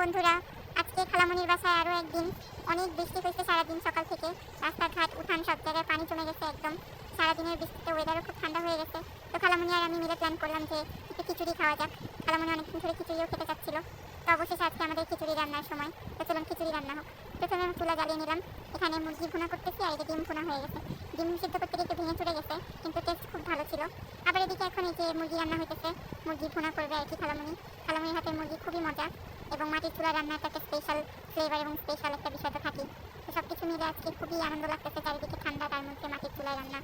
বন্ধুরা, আজকে খালামনির বাসায় আরও একদিন। অনেক বৃষ্টি হয়েছে সারাদিন সকাল থেকে। রাস্তাঘাট, উঠান সব জায়গায় পানি জমে গেছে একদম। সারাদিনের বৃষ্টিতে ওয়েদারও খুব ঠান্ডা হয়ে গেছে। তো খালামনি আর আমি মিলে প্ল্যান করলাম যে একটু খিচুড়ি খাওয়া যাক। খালামনি অনেকদিন ধরে খিচুড়িও খেতে চাচ্ছিল। তো অবশেষে আজকে আমাদের খিচুড়ি রান্নার সময়। তো চলুন খিচুড়ি রান্না হোক। প্রথমে আমি চুলা জ্বালিয়ে নিলাম। এখানে মুরগি ভুনা করতেছি আর এদিকে ডিম ভুনা হয়ে গেছে। ডিম সিদ্ধ করতে একটু ভেঙে চলে গেছে, কিন্তু টেস্ট খুব ভালো ছিল। আবার এদিকে এখন এই যে মুরগি রান্না হইতেছে, মুরগি ভুনা করবে আর কি খালামনি খালামনির হাতের মুরগি খুবই মজা। এবং মাটির চুলা রান্নার একটা স্পেশাল ফ্লেভার এবং স্পেশাল একটা বিষয় তো থাকি তো সব কিছু মিলে আজকে খুবই আনন্দ লাগতেছে, চারিদিকে ঠান্ডা, তার মধ্যে মাটির চুলায় রান্না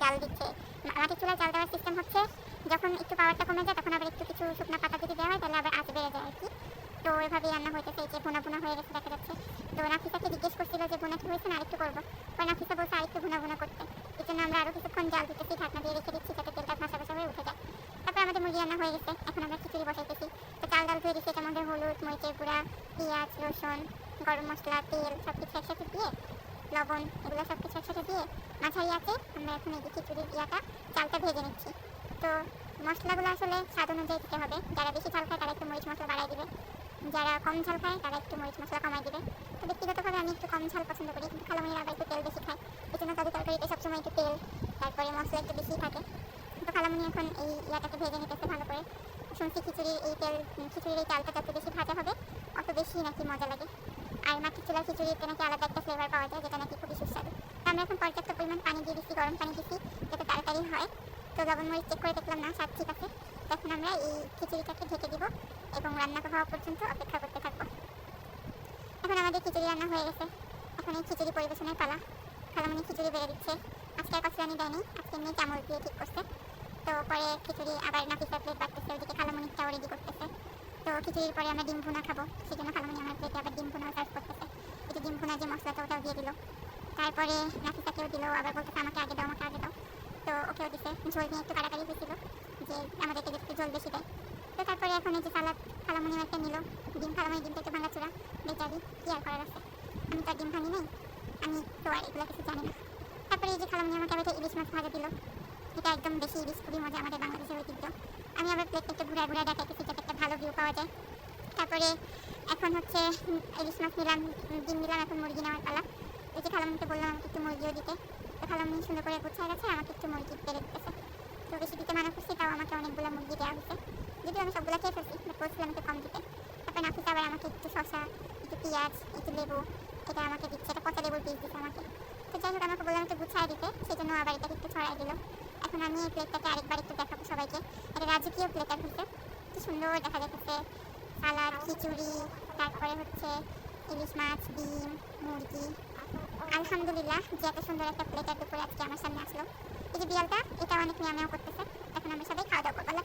জাল দিচ্ছে। মাটির চুলায় জাল দেওয়ার সিস্টেম হচ্ছে, যখন একটু পাওয়ারটা কমে যায়, তখন আবার একটু কিছু শুকনো পাতা যদি দেওয়া হয়, তাহলে আবার আজ বেড়ে যায় আর কি তো এভাবেই রান্না হইতেছে, এই যে ভুনা ভুনা হয়ে গেছে, দেখা যাচ্ছে। তো নাফিসাকে জিজ্ঞেস করছিল যে ভুনা কি হয়েছে না, আরেকটু করব? পরে নাফিসা বলছে, আরেকটু ভুনা ভুনা করতে। এই জন্য আমরা আরও কিছুক্ষণ জাল দিতেছি, ঢাকনা দিয়ে রেখে দিচ্ছি, যাতে তেলটা ভাসা ভাসা হয়ে উঠে যায়। তারপর আমাদের মুরগি রান্না হয়ে গেছে, এখন আমরা খিচুড়ি বসাইতেছি। চাল ডাল ধুয়ে এটার মধ্যে হলুদ, মরিচের গুঁড়া, পেঁয়াজ, রসুন, গরম মশলা, তেল সব কিছু একসাথে দিয়ে, লবণ, এগুলো সব কিছু একসাথে দিয়ে মাঝারি আছে আমরা এখন এই খিচুড়ির ইয়াটা চালটা ভেজে নিচ্ছি। তো মশলাগুলো আসলে স্বাদ অনুযায়ী দিতে হবে। যারা বেশি ঝাল খায়, তারা একটু মরিচ মশলা বাড়াই দিবে। যারা কম ঝাল খায়, তারা একটু মরিচ মশলা কমাই দিবে। তো ব্যক্তিগতভাবে আমি একটু কম ঝাল পছন্দ করি, কিন্তু খালামণিরা আবার একটু তেল বেশি খায়। এই জন্য তাদের তরকারিতে সবসময় একটু তেল, তারপরে মশলা একটু বেশি থাকে। তো খালামণি এখন এই ইয়াটাকে ভেজে নিতেছে ভালো করে। শুনছি খিচুড়ির এই তেল খিচুড়ির এই চালটা যত বেশি ভাজা হবে, অত বেশি নাকি মজা লাগে। আর মাটির চুলার খিচুড়িতে নাকি আলাদা একটা ফ্লেভার পাওয়া যায়, যেটা নাকি খুবই সুস্বাদু। আমরা এখন পর্যাপ্ত পরিমাণ পানি দিয়ে দিচ্ছি, গরম পানি দিচ্ছি, যাতে তাড়াতাড়ি হয়। তো লবণ মরিচ চেক করে দেখলাম না, স্বাদ ঠিক আছে। তখন আমরা এই খিচুড়িটাকে ঢেকে দিব এবং রান্না হওয়া পর্যন্ত অপেক্ষা করতে থাকব। এখন আমাদের খিচুড়ি রান্না হয়ে গেছে। এখন এই খিচুড়ি পরিবেশনের পালা। খালামণি খিচুড়ি বেড়ে দিচ্ছে। আজকে আর কচুরানি দেয়নি, আজকে এমনি চামচ দিয়ে ঠিক করছে। তো পরে খিচুড়ি আবার নাফিসা প্লেট বাড়তেছে ওইদিকে খালামণিটাও রেডি করতেছে। তো খিচুড়ির পরে আমরা ডিম ভুনা খাব সেই জন্য খালামণি আমার প্লেটে আবার ডিম ভুনা সার্ভ করতেছে। এটা ডিম ভুনা যে মশলাটা ওটাও দিয়ে দিল। তারপরে নাফিসাকেও দিল, আবার বলতেছে আমাকে আগে দাও, আমাকে আগে দাও। তো ওকেও দিছে, ঝোল নিয়ে একটু কাড়াকাড়ি হয়েছিল যে আমাদেরকে একটু ঝোল বেশি দেয়। তো তারপরে এখন এই যে সালাদ খালামণি একটা নিল। ডিম খালামণি ডিমটা একটু ভাঙা চূড়া। বেচারি, কি আর করার আছে? আমি তো ডিম ভাঙি নাই। আমি তো আর এগুলো কিছু জানি না। তারপরে এই যে খালামণি আমাকে আবার ইলিশ মাছ ভাজা দিল। এটা একদম বেশি ইলিশ খুবই মজা আমাদের বাংলাদেশের ঐতিহ্য। আমি আবার প্লেটটা একটু ঘুরা ঘুরা দেখাইতেছি যাতে একটা ভালো ভিউ পাওয়া যায়। তারপরে এখন হচ্ছে ইলিশ মাছ নিলাম, ডিম নিলাম, এখন মুরগি নেওয়ার পালা। এই যে খালামণিকে বললাম আমাকে একটু মুরগিও দিতে। তো খালামণি সুন্দর করে গুছায় গেছে, আমাকে একটু মুরগি পেরে দিতেছে তো বেশি দিতে মানা করছি, তাও আমাকে অনেকগুলো মুরগি দেওয়া হয়েছে। যদিও আমি সবগুলো খেয়ে ফেলছি বাট বলছিলাম একটু কম দিতে। তারপর নাফিস আবার আমাকে একটু শসা, একটু পেঁয়াজ, একটু লেবু, এটা আমাকে দিচ্ছে এটা পচা লেবুর পিস দিচ্ছে আমাকে। তো যাই হোক আমাকে বললাম একটু গুছায় দিতে সেই জন্য আবার এটাকে একটু ছড়াই দিল। এখন আমি এই প্লেটটাকে আরেকবার একটু দেখাবো সবাইকে। এটা রাজকীয় প্লেটার হয়েছে কি সুন্দর দেখা যাচ্ছে সালাদ খিচুড়ি, তারপরে হচ্ছে ইলিশ মাছ, ডিম, মুরগি। আলহামদুলিল্লাহ, যে এত সুন্দর একটা প্লেটার দুপুরে আজকে আমার সামনে আসলো। এই যে বিড়ালটা, এটা অনেক নিয়মেও করতেছে। এখন আমরা সবাই খাওয়া দাওয়া করব। আল্লাহ